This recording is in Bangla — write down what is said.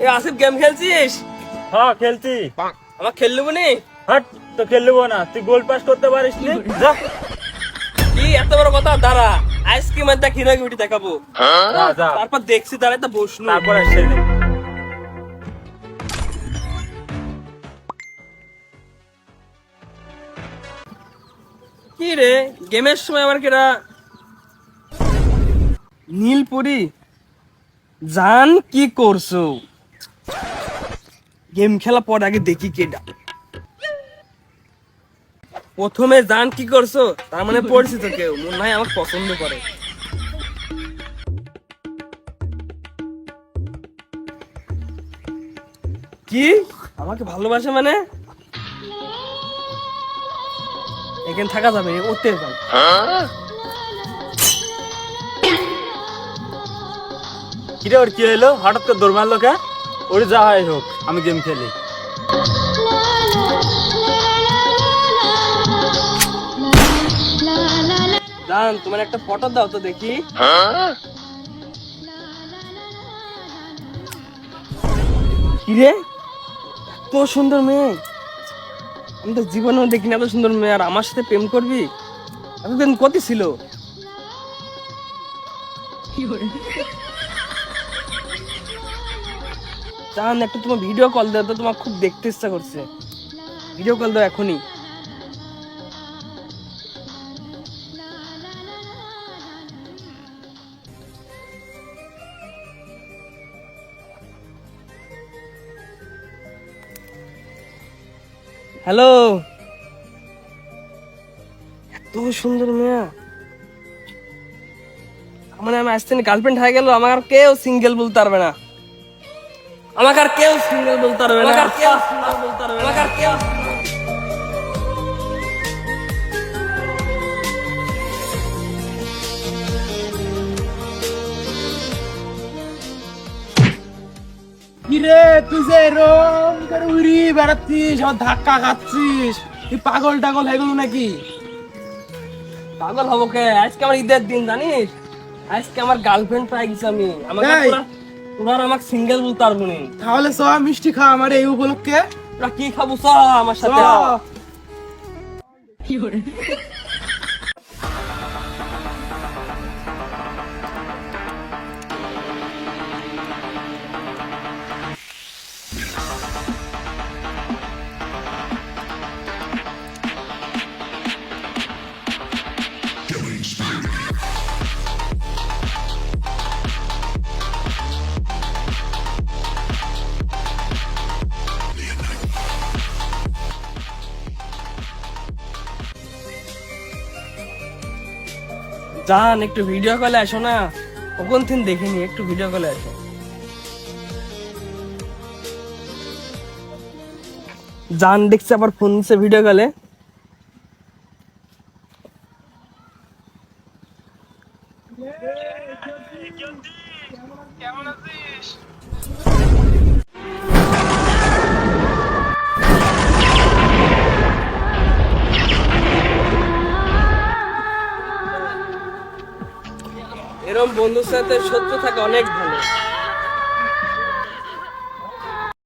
এ আসিফ গেম খেলছিস? হ্যাঁ খেলছি। আমার খেললু নি? হাট তো খেলব না। তুই গোল পাস করতে পারিস নি? যা। কি এত বড় কথা? দাঁড়া আইসক্রিম দেখ হিরো বিউটি দেখাবো। যা, যা। তারপর দেখছি দাঁড়াই তো বসনু তারপরে সেদিন কি রে গেমের সময় আমার কেরা নীলপুরি জান কি করছ? গেম খেলা পর আগে দেখি কেডা প্রথমে জান কি করছ? তার মানে পড়ছি তো কেউ। মনে হয় আমাকে পছন্দ করে। কি? আমাকে ভালোবাসে মানে? এখানে থাকা যাবে ওতে যাও কিরে ওর কি হলো হঠাৎ করে দৌড় মারলো কে? ওর যা হয় হোক আমি গেম খেলি। জান তোমার একটা ফটো দাও তো দেখি। কিরে? এত সুন্দর মেয়ে। আমি তো জীবনেও দেখিনি এত সুন্দর মেয়ে আর আমার সাথে প্রেম করবি? এতদিন কত ছিল? জান একটু তোমার ভিডিও কল দাও, তো তোমার খুব দেখতে ইচ্ছা করছে। ভিডিও কল দাও এখনই। হ্যালো এত সুন্দর মেয়া। মানে আমি আসতে গার্লফ্রেন্ড হয়ে গেল আমার কেউ সিঙ্গেল বলতে পারবে না। আমাকে আর কেউ সিঙ্গেল বলতে পারবে না। আমাকে আর কেউ কিরে তুই যে এরম করে উড়ি বেড়াচ্ছিস আবার ধাক্কা খাচ্ছিস তুই পাগল টাগল হয়ে গেল নাকি? পাগল হব কে? আজকে আমার ঈদের দিন জানিস? আজকে আমার গার্লফ্রেন্ড পাই গেছি আমি। আমাকে? তোরা তোরা আমাকে সিঙ্গেল বলতে পারব নি। তাহলে সব মিষ্টি খা আমার এই উপলক্ষে? তোরা কি খাব চ আমার সাথে? চ। জান, একটু ভিডিও কলে আসো না। কখন দিন দেখিনি একটু ভিডিও কলে আসো। জান দেখছে আবার ফোন দিচ্ছে ভিডিও কলে এরকম বন্ধুর সাথে সত্য থাকা অনেক ভালো।